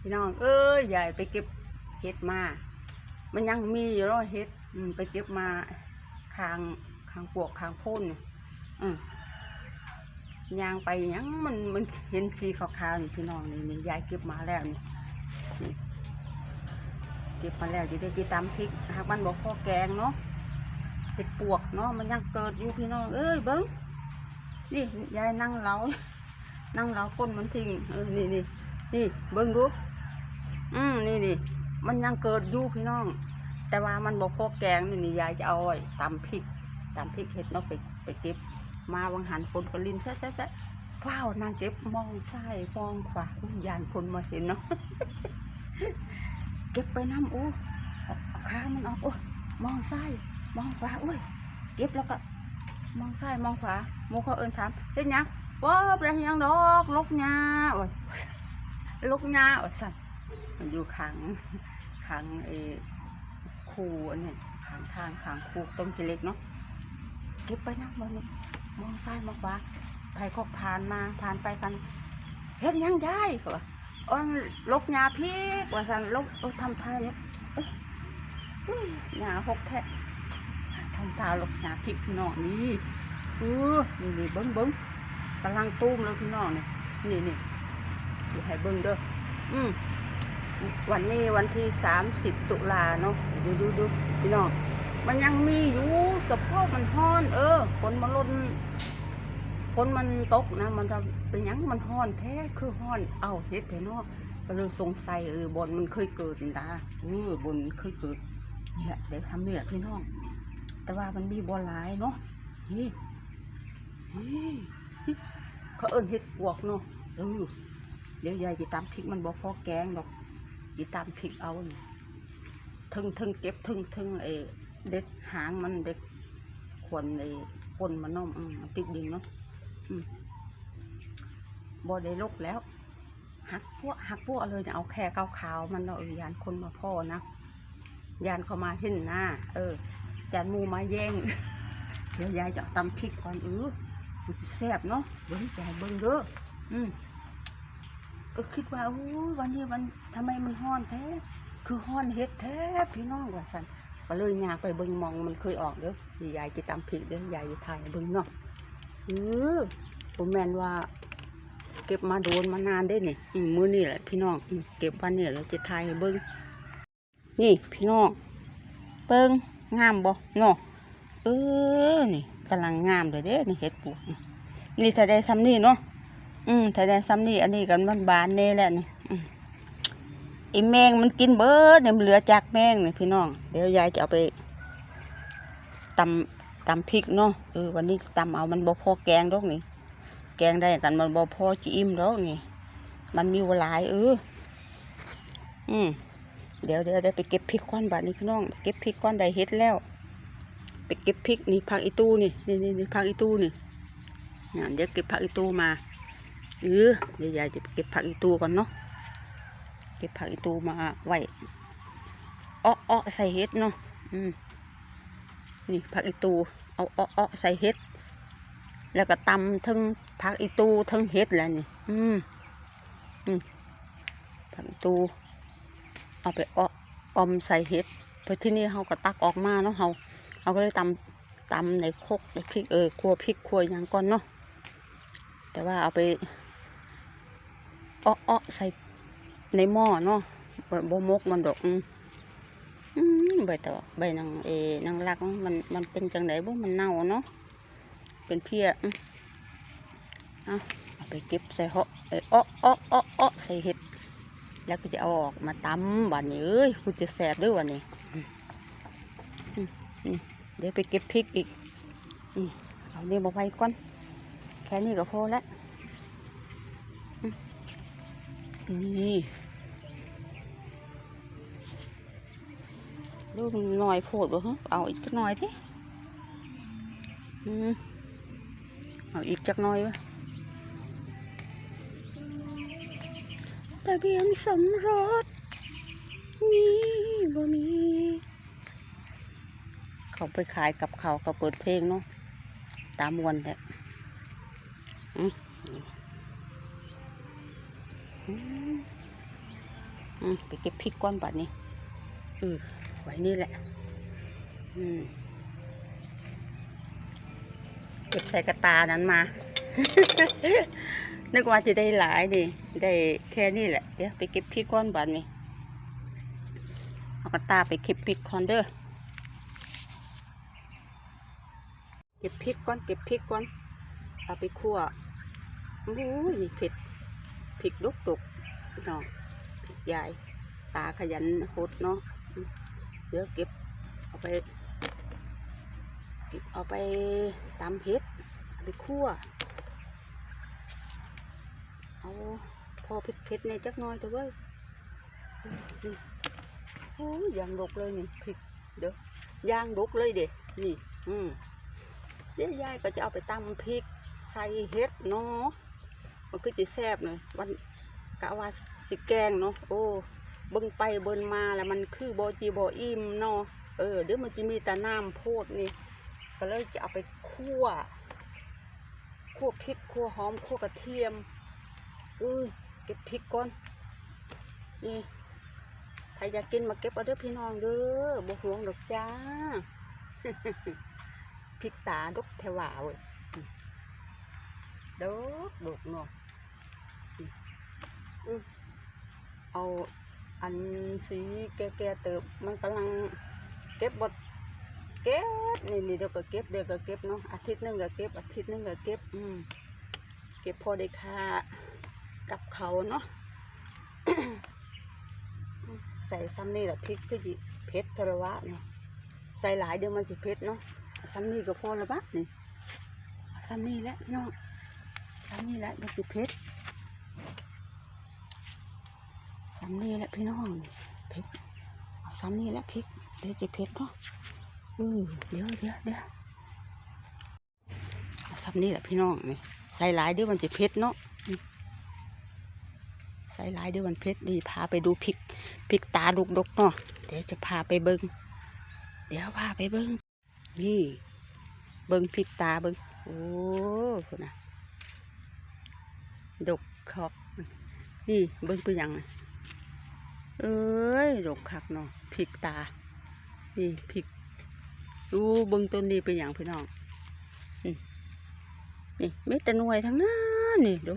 พี่น้อง เอ้ยยายไปเก็บเห็ดมา มันยังมีอยู่เนาะเห็ดไปเก็บมาคางคางปวกคางพ่นอืมยางไปยังมันมันเห็นสีขาวๆนี่พี่น้องนี่นี่ยายเก็บมาแล้วนี่เก็บมาแล้วจะได้จีตำพริกหากมันบอกพอแกงเนาะเห็ดปวกเนาะมันยังเกิดอยู่พี่น้องเอ้ยเบิ้งนี่ยายนั่งเหลานั่งเหลาก้นมันทิ้งเออนี่นี่นี่เบิ้งดู อืมนี่นี่มันยังเกิดอยู่พี่น้อง แต่ว่ามันบอกพอแกงนี่นี่ยายจะเอาไว้ตำพริกตำพริกเห็ดเนาะไปไปเก็บ มาวังหันคนก็ลินแซ่แซ่แซ่ว้านางเก็บมองซ้ายมองขวาอุ๊ยยานคนมาเห็นเนาะเก็บไปน้ำอู้เอาเอาขามันออกโอ้ยมองซ้ายมองขวาอุ้ยเก็บแล้วก็ มองซ้ายมองขวาหมูเขาเอินถามเฮ็ดยังว้าเป็นยังดอกลกหญ้าโอ้ยลกหญ้าโอ้ยสั่น มันอยู่ขังขังเอคูอันนี้ขังทางขังคูต้มกิเล็กเนาะเก็บไปนะมันมองซ้ายมองขวาไปก็ผ่านมาผ่านไปกันเฮ็ดยังได้ก็ว่าอ้อนลกหญ้าพี่ว่าสันลกทำท่าเนี่ยเอ้ยยหญ้าหกแทะทำท่าลกหญ้าพริกพี่น้องนี่เออนี่นี่เบิ้งเบิ้งกำลังตุ้มแล้วพี่น้องนี่นี่นี่เดี๋ยวให้เบิ้งเด้ออืม วันนี้วันที่สามสิบตุลาเนาะดูดูดูพี่น้องมันยังมีอยู่สะโพกมันห้อน เออฝนมันลนฝนมันตกนะ มันจะเป็นยังมันห้อนแท้คือห้อนเอาเฮ็ดแท้เนาะก็เลยสงสัยเออบนมันเคยเกิดนะเออบนเคยเกิดนี่แหละเดี๋ยวทำนี่แหละพี่น้อง แต่ว่ามันมีบอหลายเนาะนี่นี่เขาเอิ้นเฮ็ดปวกเนาะเออเดี๋ยวยายจะตำพริกมันบอกพอแกงดอก จะตำพริกเอานี่ทึงทึงเก็บทึงทึงเอเด็ดหางมันเด็ดขวนในปนมันน้อมติดดินเนาะอืมบ่ได้ลกแล้ว หักพวกหักพวกเลยจะเอาแค่ขาวๆมันเนาอยานคนมาพ่อนะยานเขามาเห็นหน้า เออยานมูมาแย่งเดี๋ยวยายจะตำพริกก่อนเออมันจะแซ่บเนาะเดี๋ยวยายเบิ่งเด้ออืม ก็คิดว่าโอ้วันนี้วันทำไมมันห้อนแท้ คือห้อนเฮ็ดแท้พี่น้องว่าสันก็เลยยางไปเบิ่งมองมันเคยออกเด้อยายจะตำผิดเด้อยายจะถ่ายเบิ่งเนาะเออผมแมนว่า เก็บมาโดนมานานได้นี่มือนี่แหละพี่น้องเก็บวันนี้เราจะถ่ายเบิ่งนี่พี่น้องเบิ่งงามบ่เนาะเออนี่กำลังงามเลยเด้นี่เห็ดปวกนี่นี่ได้ซ้ำนี่เนาะ อืมถ้าได้ซ้ำนี่อันนี้กันมันบานๆแน่แหละนี่อืมไอ้แมงมันกินเบิดเนี่ยมันเหลือจากแมงเนี่ยพี่น้อง เดี๋ยวยายจะเอาไปตำตำพริกเนาะเออวันนี้ตำเอามันบ่พอแกงดอกนี่ แกงได้กันมันบ่พอจะอิ่มดอกนี่ มันมีหลายเอออืมเดี๋ยวเดี๋ยวเดี๋ยวไปเก็บพริกก้อนบาดนี้พี่น้อง เก็บพริกก้อนได้เฮ็ดแล้ว ไปเก็บพริกนี่ผักอีตูนี่นี่นี่นี่ผักอีตูนี่เนี่ยเดี๋ยวเก็บผักอีตูมา เออเดี๋ยวยายจะเก็บผักอีตูก่อนเนาะเก็บผักอีตูมาไว้อ้ออ้อใส่เห็ดเนาะอืมนี่ผักอีตูเอาอ้ออ้อใส่เห็ด แล้วก็ตำทั้งผักอีตูทั้งเห็ดแหล้วนี่ อืมอืมผักอีตูเอาไปอ้ออมใส่เห็ดพอที่นี่เขาก็ตักออกมาเนาะเขาเขาก็เลยตำตำในโคกในพริกเออครัวพริกครัวหยังก่อนเนาะแต่ว่าเอาไป อ้ออ้อใส่ในหม้อเนาะบ่บ่มกมันดอกอืมอืมใบตอใบนางเอนางรักมันมันเป็นจังไดบ่มันเน่าเนาะเป็นเพี้ยอืมเอาไปเก็บใส่เหาะเอ้อออ้ออ้ออ้อใส่เห็ด แล้วก็จะเอาออกมาตำบัดนี้เอ้ยกูจะแสบด้วยวันนี้เดี๋ยวไปเก็บพริกอีกนี่เอาเนี่ยมาไว้ก่อน แค่นี้ก็พอแล้ว นี่ดูมันหน่อยโพดบ่ฮะเอาอีกจักหน่อยดิอืมเอาอีกจักหน่อยวะทะเบียนสมรสมีบ่มี เขาไปขายกับเขาเขาเปิดเพลงเนาะตามวนแหละอืม อืมไปเก็บพริกก้อนบัดนี้อือไว้นี่แหละ อืมเก็บใส่กระตานั้นมา นึกว่าจะได้หลายดิได้แค่นี้แหละ เดี๋ยวไปเก็บพริกก้อนบัดนี้เอากระตาไปเก็บพริกคอนเด้อเก็บพริกก้อนเก็บพริกก้อนเอาไปคั่วโอ้ยนี่เผ็ดพริกลุกตุกพี่น้อง พริกใหญ่ตาขยันหดเนาะเดี๋ยวเก็บเอาไปเก็บเอาไปตำเผ็ดเอาไปคั่วเอาพอเผ็ดเผ็ดในจักน้อยเถอะเว้ยนี่โอ้ยางดกเลยนี่พริกเด้อย่างดกเลยเด็นี่ อืมเดี๋ยวยายก็จะเอาไปตำพริกใส่เห็ดเนาะมันคือจะแซ่บเลยวัน กะว่าสิแกงเนาะโอ้เบิ่งไปเบิ่งมาแล้วมันคือบ่จีบ่อิ่มเนาะเออเดี๋ยวมันจะมีแต่น้ำโพดนี่ก็เลยจะเอาไปคั่วคั่วพริกคั่วหอมคั่วกระเทียมอุ้ยเก็บพริกก่อนนี่ใครอยากกินมาเก็บเอาเด้อพี่น้องเด้อบ่ห่วงดอกจ้าพริกตาดกแถวาเว้ยดกดกเนาะ เอาอันสีแก่ๆเติบมันกำลังเก็บบดเก็บนี่นี่เดี๋ยวก็เก็บเดี๋ยวก็เก็บเนาะอาทิตย์หนึงก็เก็บอาทิตย์หนึงก็เก็บอืมเก็บพอได้ค่ากับเขาเนาะใส่ซ้ำนี่แหละพริกก็จิเผ็ดทรวะเนี่ยใส่หลายเดี๋ยวมันจะเผ็ดเนาะซ้ำนี่ก็พอและบะนี่ซ้ำนี่แหละพี่น้องซ้ำนี่แหละมันจะเผ็ด ซ้ำนี่แหละพี่น้องเผ็ดเอาซ้ำนี่แหละพริกเดี๋ยวจะเผ็ดเนาะอืมเดี๋ยวเดี๋ยวเดี๋ยวซับนี่แหละพี่น้องนี่ใส่หลายเดี๋ยวมันจะเผ็ดเนาะใส่หลายเดี๋ยวมันเผ็ดดีพาไปดูพริกพริกตาดุกดกเนาะเดี๋ยวจะพาไปเบิ้งเดี๋ยวพาไปเบิ้งนี่เบิ้งพริกตาเบิ้งโอ้คุณนะดกคักนี่เบิ้งไปยังน่ะ เอ้ยดกคักเนาะพริกตา นี่พริก ดูเบิ่งต้นนี้เป็นอย่างพี่น้อง นี่นี่แต่หน่วยทั้งนั้นนี่ดู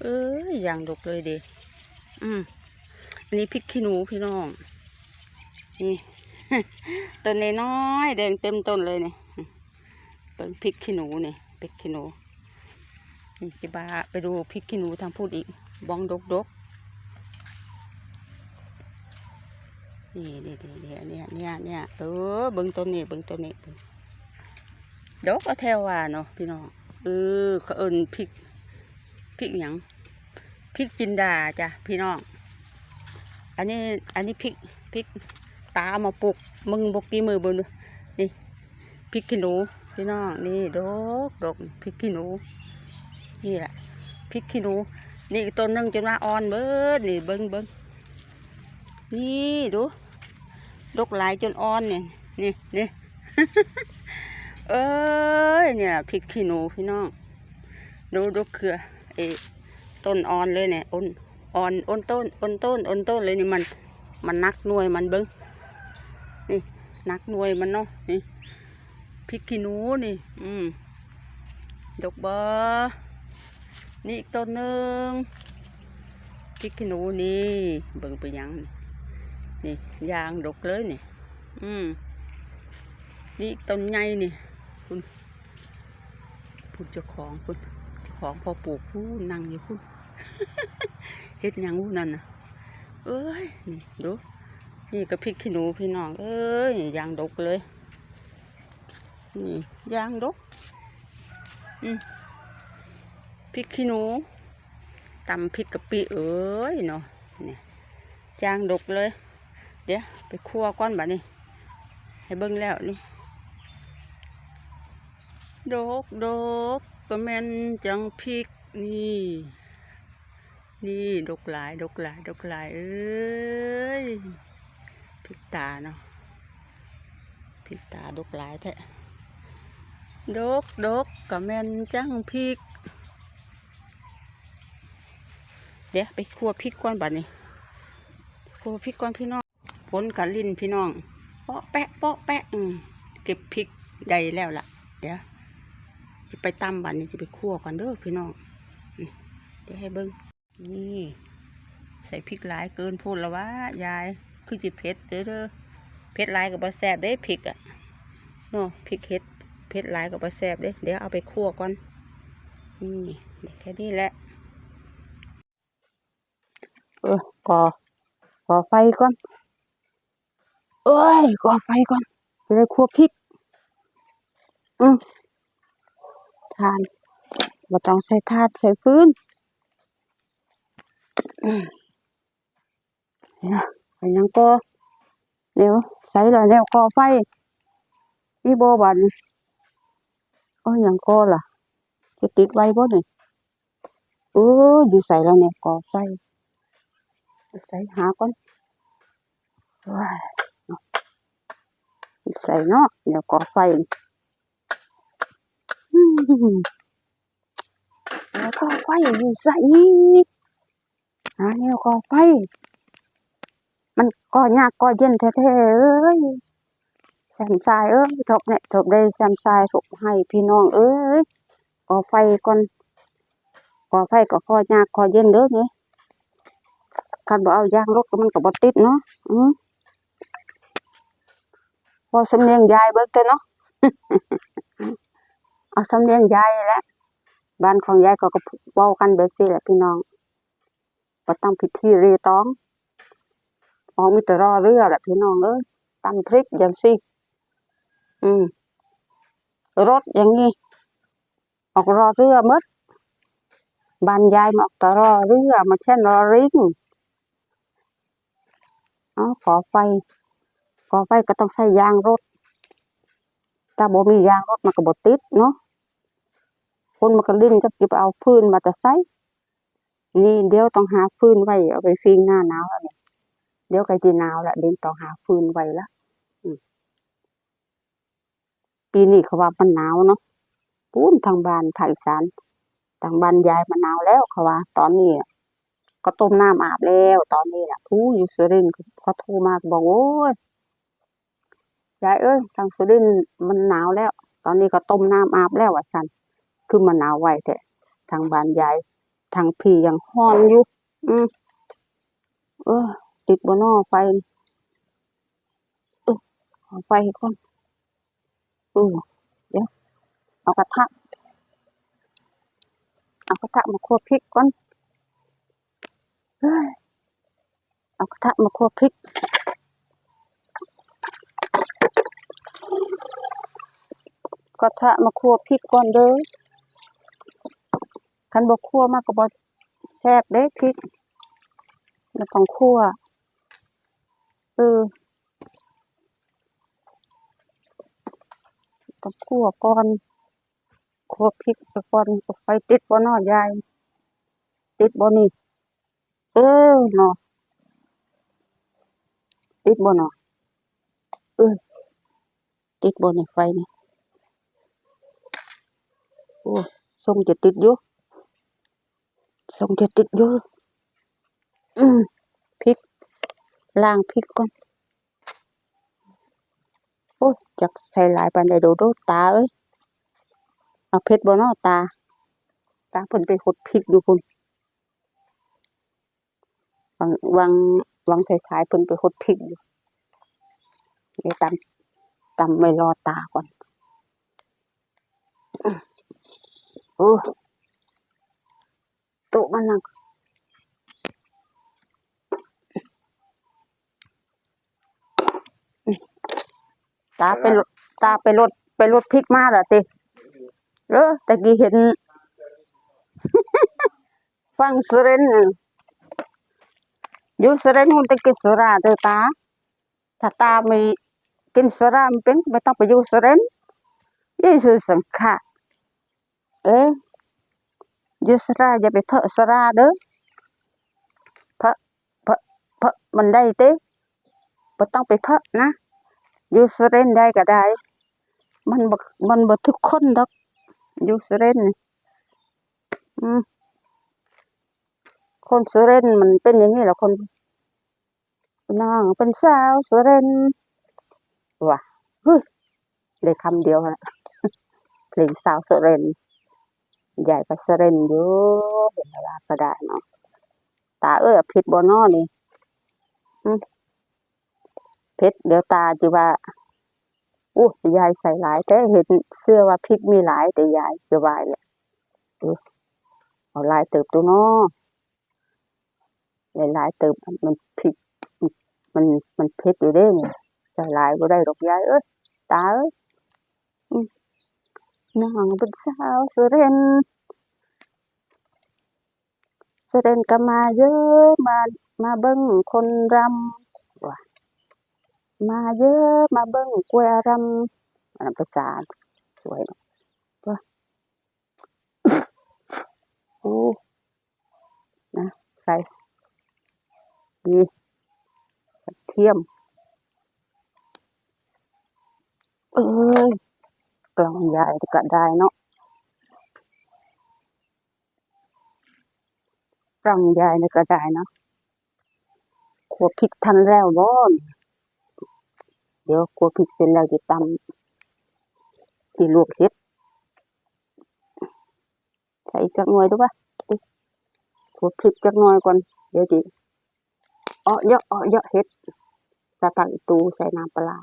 เอ้ยอย่างดกเลยเดีอืมอันนี้พริกขี้หนูพี่น้อง นี่ต้นน้อยแดงเต็มต้นเลยนี่เป็นพริกขี้หนูนี่พริกขี้หนูนี่จะบาไปดูพริกขี้หนูทางพูดอีก บองดกดก นี่นี่นี่เนี่ยเนี่ยเนี่ยเนี่ยเออเบิ่งต้นนี้เบิ่งต้นนี้ดอกก็แถวว่าเนาะพี่น้องเออเขาเอิ้นพริกพริกหยังพริกจินดาจ้ะพี่น้อง อันนี้อันนี้พริกพริกตาเอามาปลูกมึงบกีมือบิ่งดูนี่พริกขี้หนูพี่น้องนี่ดอกดอกพริกขี้หนูนี่แหละพริกขี้หนูนี่ต้นนึงจนว่าอ่อนเบิดนี่เบิ่งเบิ่งนี่ดู ดกหลายจนอ่อนเนี่ยนี่นี่เอ้ยเนี่ยพริกขี้หนูพี่น้องดูดูเครือเอต้นอ่อนเลยเนี่ยอ่อนอ่อนอ่อนต้นอ่อนต้นอ่อนต้นเลยนี่มัน มันนักหน่วยมันเบิ้งนี่นักหน่วยมันเนาะนี่พริกขี้หนูนี่ อืมดกบอนี่อีกต้นหนึ่งพริกขี้หนูนี่เบิ่งไปยังนี่ นี่ยางดกเลยนี่ อืม นี่ต้นใหญ่นี่คุณพูดเจ้าของคุณเจ้าของพอปลูกผู้นั่งอยู่คุณเฮ็ดยังผู้นั่นน่ะ เอ้ย นี่ดู นี่ก็พริกขี้หนูพี่น้อง เอ้ยยางดกเลย นี่ยางดก อืมพริกขี้หนูตำพริกกะปิเอ้ยเนาะนี่ยางดกเลย เดี๋ยวไปคั่วก้อนแบัดนี้ ให้เบิ่งแล้วนี่ดกดกก็แม่นจังพริกนี่ นี่ดกหลายดกหลายดกหลายเอ้ยพริกตาเนาะพริกตาดกหลายแท้ดกดกก็แม่นจังพริก เดี๋ยวไปคั่วพริกก่อนแบัดนี้รัวพริกก่อนพี่น้อง ฝนกับลิ้นพี่น้องเปาะแปะเปาะแปะอืมเก็บพริกได้แล้วล่ะ เดี๋ยวจะไปตำบันนี้จะไปคั่วก่อนเด้อพี่น้องเดี๋ยวให้เบิ้งนี่ใส่พริกหลายเกินพูดแล้ววะยาย คือจิเผ็ดเด้อเด้อเผ็ดหลายกับบะแซบเด้พริกอะเนาะพริกเห็ดเผ็ดหลายกับบะแซบเด้เดี๋ยวเอาไปคั่วก่อนนี่แค่นี้แหละเออก่อก่อไฟก่อน เอ้ยก่อไฟก่อนจะได้คั่วพริก อืมทานบ่ต้องใส่ทาดใส่ฟืนอืมเนี่ยไปยังก็เดี๋ยวใส่ล้วแล้วก่อไฟนี่โบบันโอ้ยยังก็ล่ะ จะติดไว้บ่เนี่ยเอออยู่ใส่แล้วเนี่ยก่อไฟใส่หาก่อนว้าย ใส่เนาะเดี๋ยวก่อไฟอืมแล้วก่อไฟอยู่ใส่หาเนี่ยก่อไฟ มันก่อยากก่อเย็นแท้ๆเอ้ยแซมทรายเอ้ยจบเนี่ยจบได้แซมทรายสุกให้พี่น้องเอ้ยก่อไฟก่อนก่อไฟก็ก่อยากก่อเย็นเด้อเนี่ยคันบ่เอายางรถมันก็บ่ติดเนาะอือ อสำเนียงยายเบิกเด้อเนาะเอาสำเนียงยายแหละบ้านของยายก็ก็เว้ากันแบบนี้แหละพี่น้องบ่ต้องพิธีเรีตองอ๋อมีแต่รอเรือแหละพี่น้องเอ้ยตำพริกอย่างสิอืมรถอย่างนี้ออกรอเรือมดบ้านยายมาออกแต่รอเรือมาเช่นรอริงอ๋อขอไฟ ขอไฟก็ต้องใช้ยางรถถ้าบ่มียางรถมันก็บ่ติดเนาะคนมันก็ลิ้นจะไปเอาฟืนมาแต่ไสนี่เดี๋ยวต้องหาฟืนไว้เอาไปฟิงหน้าหนาวแล้วเนี่ยเดี๋ยวใกล้จะหนาวแล้วเดี๋ยวต้องหาฟืนไว้ละปีนี้เขาว่ามันหนาวเนาะปูนทางบ้านภาคอีสานทางบ้านยายมันหนาวแล้วเขาว่า ตอนนี้อะก็ต้มน้ำอาบแล้ว ตอนนี้น่ะผู้อยู่สุรินทร์เขาโทรมาบอกโอ้ย ยายเอ้ยทางสุรินมันหนาวแล้ว ตอนนี้ก็ต้มน้ำอาบแล้วว่าซั่นคือมันหนาวไวแท้ทางบ้านยายทางพี่ยังร้อนอยู่อืมเออ ติดบ่นอไฟเออไฟก่อนเออเดี๋ยวเอากระทะเอากระทะมาคั่วพริกก่อนเฮ้ยเอากระทะมาคั่วพริก กระทะมาคั่วพริกก่อนเด้อคันบ่คั่วมากก็บ่แซ่บเด้พริกแล้วต้องคั่วเออต้องคั่วก่อนคั่วพริกก่อนไฟติดบ่เนาะยายติดบ่นี่เออเนาะติดบ่เนาะ เออติดบนี่ไฟนี่โอ้ทรงจะติดอยู่ทรงจะติดอยู่อืมพริกล้างพริกก่อนโอ้ยจักใส่หลายปานใดโดโดตาเอ้ยเอาเผ็ดบ่เนาตา ตาเพิ่นไปหดพริกอยู่พุ่นวังวังวังสายเพิ่นไปหดพริกอยู่ เดี๋ยวตำตำไม่รอตาก่อนอื้อโอ้ตุมันนังอื้อตาไปตาไปรถไปรถพริกมาเหรอติเออตะกี้เห็น ฟังสุรินทร์น่ะอยู่สุรินทร์มันต้องกินสุราเด้อตาถ้าตาไม่ กินสรามันเป็นไม่ต้องไปอยู่สรินทร์ยี่สุดสังขะเอ๊ะอยู่สราอย่าไปเพอะสราเด้อเพอะเพอะเพอะมันได้เต้บ่ต้องไปเพอะนะอยู่สรินได้ก็ได้ มันบมันบทุกคนดอกอยู่สรินอืมคนสุรินมันเป็นอย่างนี้แหละคนน้องเป็นสาวสุริน ว่ะเฮ้ยคำเดียวนะเพลงสาวสุรินใหญ่กับสุรินอยู่เห็นเวลาก็ได้เนาะตาเอ้ยผิดบ่นอนี่หึเพชรเดี๋ยวตาจิว่าอู้ยายใส่หลาย แต่เห็นเสื้อว่าพริกมีหลายแต่ยายจะวายแหละเอาลายเติบตัวเนาะหลายเติบมันพริกมันมันเผ็ดอยู่เด้เนี่ย ใส่หลายบ่ได้ดอกยายเอ้ยตาเอ้ยน้องเป็นสาวสุรินสุรินก็มาเยอะมามาเบิ่งคนรำว่ะมาเยอะมาเบิ่งกล้วยรำอันนั้นภาษาสวยเนาะว่ะโอ้นะใส่ดีเทียม เอ้ยกล่องใหญ่ก็ได้เนาะกล่องใหญ่นี่ก็ได้เนาะขัวพริกทันแล้วบ่นเดี๋ยวขัวพริกเสร็จแล้วจะตำที่ลวกเห็ดใส่กจักหน่อยดูป่ะขัวพริกจักหน่อยก่อนเดี๋ยวจิอ้อเยอะอ้อเยอะเห็ดใส่ผักตูใส่น้ำปลา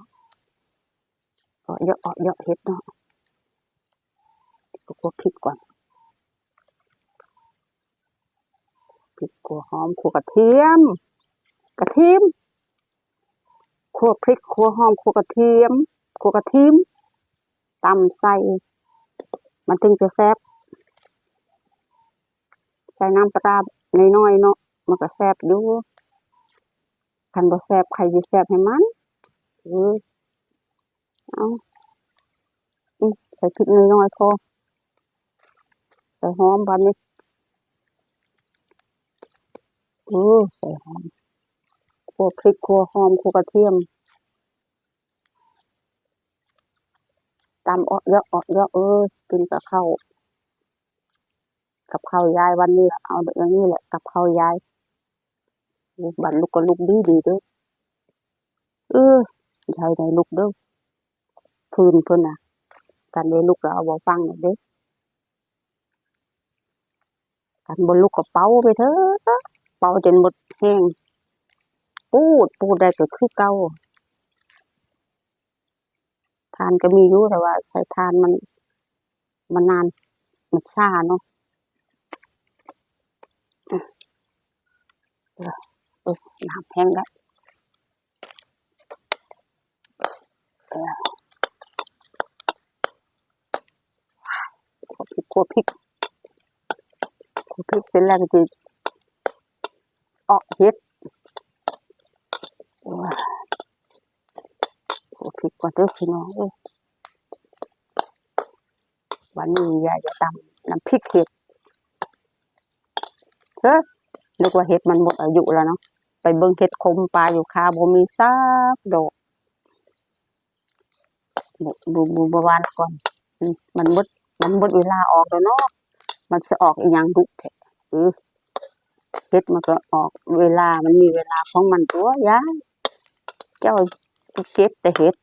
ร้าอ้อเยอะอ้อเยอะเห็ดเนาะขัวพริกก่อนพริกขัวหอมขัวกระเทียม กระเทียมขัวพริกขัวหอมขัวกระเทียมขัวกระเทียมตำใส่ มันถึงจะแซ่บใส่น้ำปลาน้อยๆเนาะมันก็แซ่บอยู่คันบ่แซ่บใครสิแซ่บให้มันเออ เอาใส่พริกน้อยๆพอใส่หอมบัดนี้เออใส่หอมคั่วพริกคั่วหอมคั่วกระเทียมตำเอาะเยอะเอาะเยอะเออกินกับข้าวกับข้าวยายวันนี้ล่ะเอาแบบอย่างนี้แหละกับข้าวยายบันลูกก็ลูกดีดีด้อเออยายได้ลูกด้อ พื้นเพิ่นน่ะกันได้ลูกก็เอาบ่ฟังน่ะเด้กันบ่ลูกก็เป่าไปเถอะเป่าจนหมดแห้งปูดปูดได้ก็คือเก่าทานก็มีอยู่แต่ว่าใช้ทานมันมันนานมันช้าเนาะเออน้ำแห้งแล้วเออขัว พริกขัวพริกขัวพริกเสร็จแล้วก็จะเอาเห็ดโอ้ยโอ้พริกก่อนเด้อพี่น้องเอ้ยวันนี้ยายจะตำน้ำพริกเห็ดเฮ้ยนึกว่าเห็ดมันหมดอายุแล้วเนาะไปเบิ่งเห็ดคมปลาอยู่คาบ่มีซากดอกดูดูบวานก่อนมมันหมด มันหมดเวลาออกแล้วเนาะมันจะออกอีหยังดุแท้เออเห็ดมันก็ออกเวลามันมีเวลาของมันตัวยายเจ้าเก็บแต่เห็ด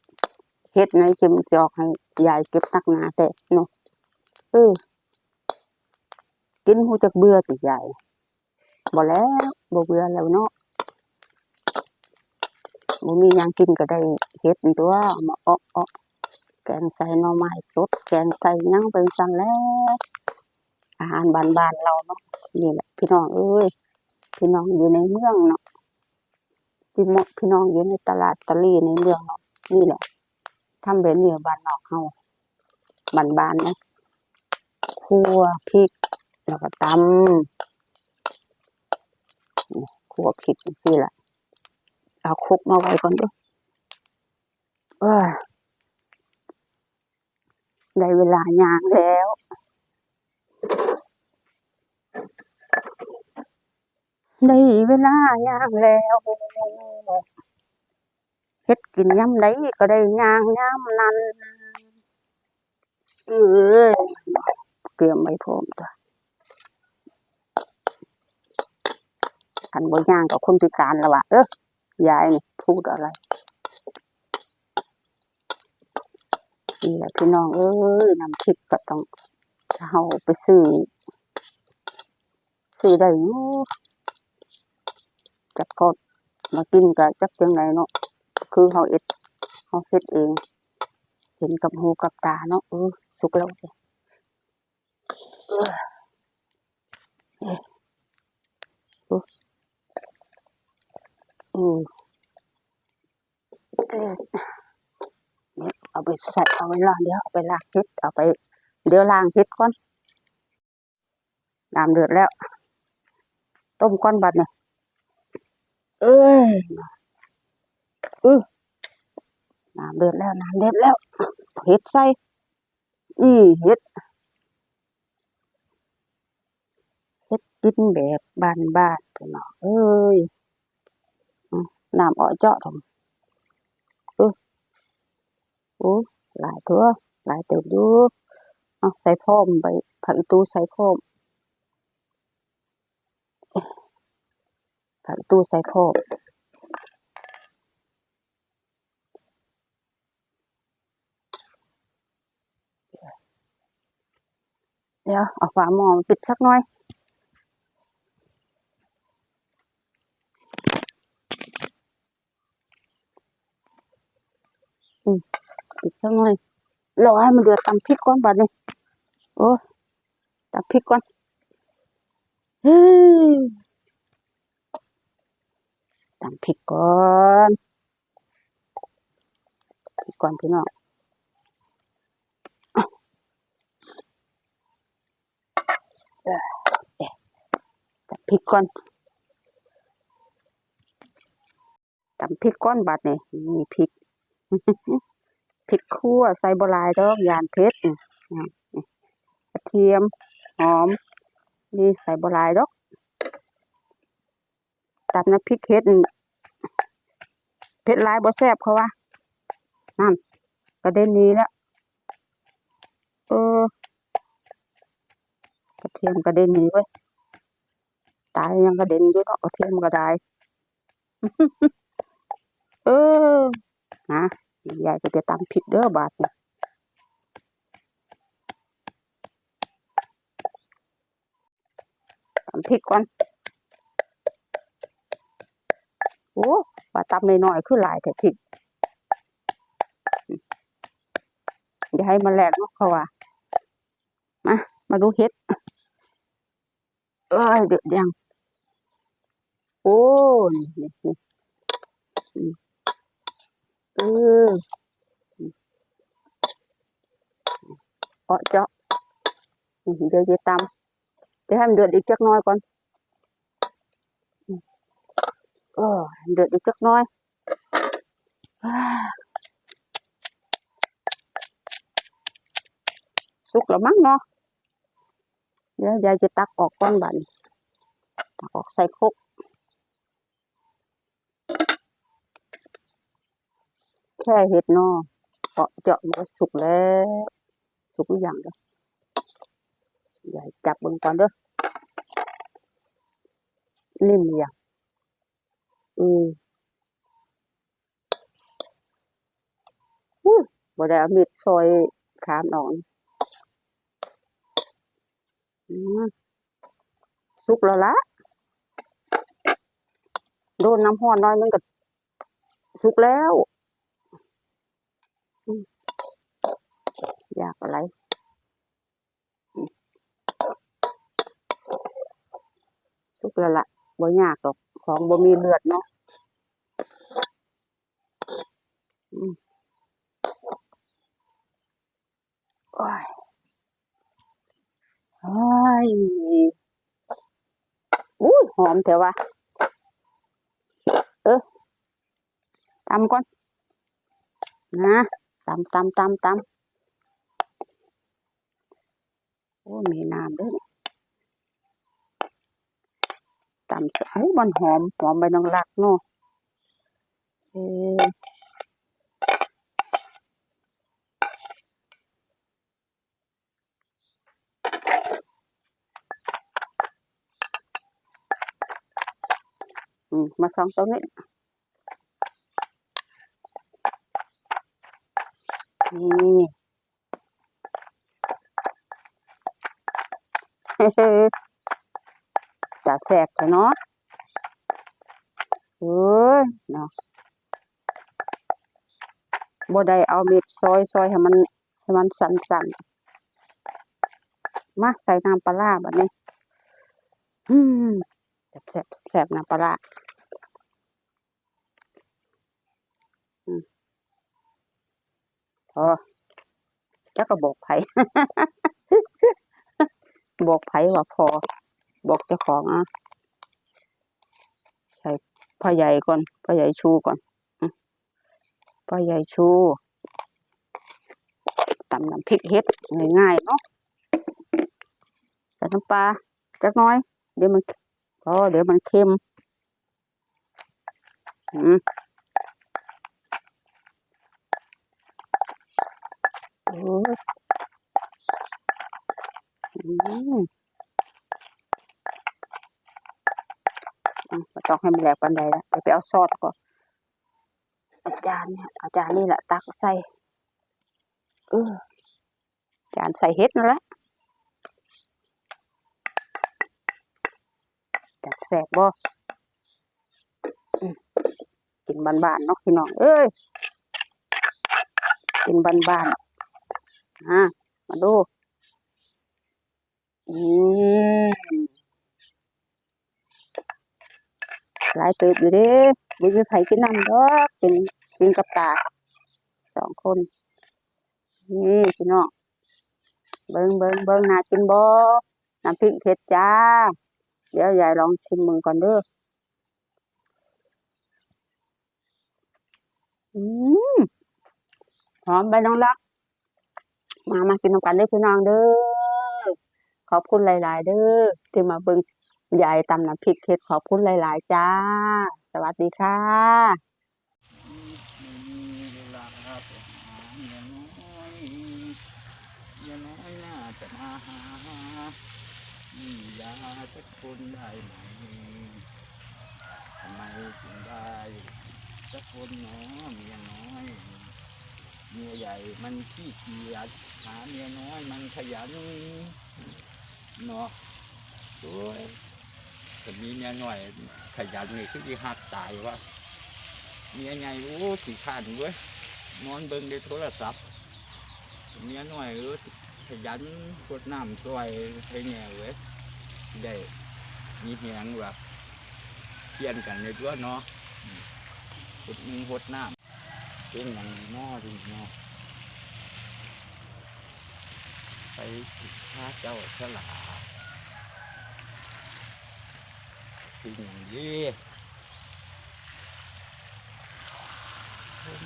เห็ดในจิมจอกให้ยายเก็บตักหนาแต่เนาะเออกินหูจักเบื่อติยายบ่แล้วบ่เบื่อแล้วเนาะบ่มีหยังกินก็ได้เห็ดตัวมาอาเอ แกงใส่หน่อไม้สดแกงใส่ยังเป็นซั่นแล้วอาหารบานๆเราเนาะนี่แหละพี่น้องเอ้ยพี่น้องอยู่ในเมืองเนาะพี่น้องพี่น้องอยู่ในตลาดตะลีในเมืองเนาะนี่แหละทำแบบนี้บ้านนอกเฮาบานบ้านๆนะคั่วพริกแล้วก็ตำคั่วพริกนี่แหละเอาครกมาไว้ก่อนด้วยเอ้ย ได้เวลาย่างแล้ว ได้เวลาย่างแล้วเฮ็ดกินยามใดก็ได้ย่างยามนั้นเอ้ยเตรียมไว้พร้อมจ้ะคันบ่ย่างก็คนพิการแล้วว่ะเออยายนี่พูดอะไร นี่แหละพี่น้องเอ้ยนำคลิปก็ต้องเฮาไปซื้อซื้อได้อยู่จักก็มากินก็จักจังไดเนาะคือเฮาเอ็ดเฮาเฮ็ดเอง เห็นกับหูกับตาเนาะเออสุกแล้วเออเอ๊ะเอออืม เอาไปใส่เอาไปล้างเดี๋ยวเอาไปล้างเฮ็ดเอาไปเดี๋ยวล้างเฮ็ดก่อนน้ำเดือดแล้ว ต้มก้อนบัดเนี่ยเอ้ยเออน้ำเดือดแล้วน้ำเดือดแล้วเฮ็ดใส่อีเฮ็ดเฮ็ดกินแบบบ้านๆพี่น้อเอ้ยอืมน้ำอ้อยเจาะทำเออ โอ้หลายตัว หลายเติบอยู่เอาใส่พร้อมไปผักอีตูใส่พร้อมผักอีตูใส่พร้อมเดี๋ยวเอาฝาหม้อมาปิดสักหน่อยอืม ปิดสักหน่อยรอให้มันเดือดตำพริกก่อนบัดนี้โอ้ตำพริกก่อนเฮ้ยตำพริกก่อนพริกก่อนพี่น้องอะเอ่อเอ๊ะตำพริกก่อนตำพริกก่อนบัดนี้นี่พริก พริกคั่วใส่บลายดอกยานเพชรนี่นี่นี่กระเทียมหอม นี่ใส่บลายดอกตับน้ำพริกเฮ็ดเผ็ดลายบ่แซ่บเขาว่านั่นกระเด็นนี้แล้วเออกระเทียมกระเด็นนี้เว้ยตายยังกระเด็นอยู่เนาะกระเทียมก็ได้เออนะ ยายก็จะตำพริกเด้อบาดนี่ตำพริกก่อน โอ้ว่าตำน้อยๆคือหลายแต่พริกอย่าให้มันแหลกเนาะเขาว่ามา มาดูเห็ด เอ้ยเดือดยัง โอ้ นี่นี่นี่ อืมเออเปาะเจาะอืมเดี๋ยวจะตำเดี๋ยวให้มันเดื แค่เห็ดเนาะเปาะเจาะมันก็สุกแล้ว สุกหรือยังเด้อยายจับเบิ่งก่อนเด้อนิ่มหรือยังอืมอุ้บ่ได้เอามีดซอยขามออกนี่อืมสุกแล้วละโดนน้ำร้อนน้อยนึงก็สุกแล้วอืม อยากอะไรอืมสุกแล้วละบ่ยากหรอกของบ่มีเลือดเนาะอืมโอ้ยโอ้ยอุ้ยหอมแต่ว่าเออตำก่อนนะตำตำตำตำ อ้มีน้ำด้วยตำสอ้มันหอม หอมใบนองลักเนาะเออมาสองตัวนี้นี่ จะแสบจะเนาะเอ้ยเนาะบ่ได้เอาเม็ดซอยซอยให้มันให้มันสั่นมาใส่น้ำปลาร้าบัดนี้อืมแสบแสบแสบน้ำปลาอืมพอจักก็บอกไผ บอกไผว่าพอ บอกเจ้าของอะใส่พ่อใหญ่ก่อนพ่อใหญ่ชูก่อนพ่อใหญ่ชูตำน้ำพริกเฮ็ดง่ายๆเนาะใส่น้ำปลาจักน้อย เดี๋ยวมันพอเดี๋ยวมันเค็มอืมโอ้ มอืมบ่ต้องให้มันแหลกปานใดและเดี๋ยวไปเอาซอสก่อนอาจารย์เนี่ยอาจารย์นี่แหละตักใส่เออจานใส่เฮ็ดนั่นแหละจัดแสบบ่กินบานๆเนาะพี่น้องเอ้ยกินบานๆอะมาดู หลายเติบอยู่เด้บ่มีไผกินน้ำดอกเป็นกินกับตาสองคน นี่พี่น้องเบิ่งเบิ่งเบิ่งนากินบ่น้ำพริกเผ็ดจ้า เดี๋ยวยายลองชิมมึงก่อนเด้ออืมหอมใบน้องรัก มามากินน้ำกันเด้อพี่น้องเด้อ ขอบคุณหลาย ๆ เด้อที่มาเบิ่งยายตำน้ำพริกเผ็ดขอบคุณหลาย ๆ จ้า สวัสดีค่ะไม่าน้อยเมียน้อยน่าจะมาหามียาสักคนได้ไหมทำไมถึงได้สักคนเนาะเมียน้อยเมียใหญ่มันขี้เกียจหาเมียน้อยมันขยัน เนาะโอ้ยแต่มีเมียหน้อย ขยันนี่คือที่หักตายวะเมียไงโอ้ขี้ขานเว้ยนอนเบิ่งในโทรศัพท์เมียน้อยเออขยันกดน้ำช่วยให้แง่เว้ยได้มีแหงแบบเพียนกันในตัวเนาะกดมือหดน้ำเป็นอย่างนอที่เนาะ ไปฆ่าเจ้าฉลาดเป็นอย่างนี้ผม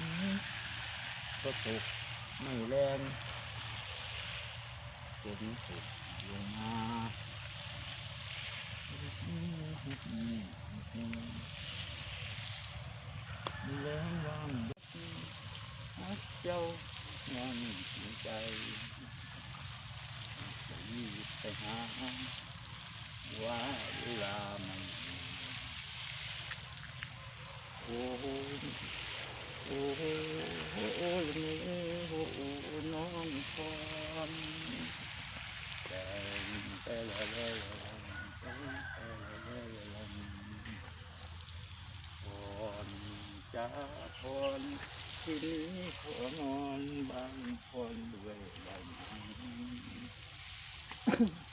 ก็ตกไม่แรงฝนตกลงมามีแรงวางฮักเจ้างอนใจ มีไปหาว่าเวลามันโอ้โหโอ้โหโอ้โหโอ้โหน้องพรแต่แต่ละละละแต่ละละละพรจะพรที่นี้ขอนอนบางพรด้วย Mm-hmm.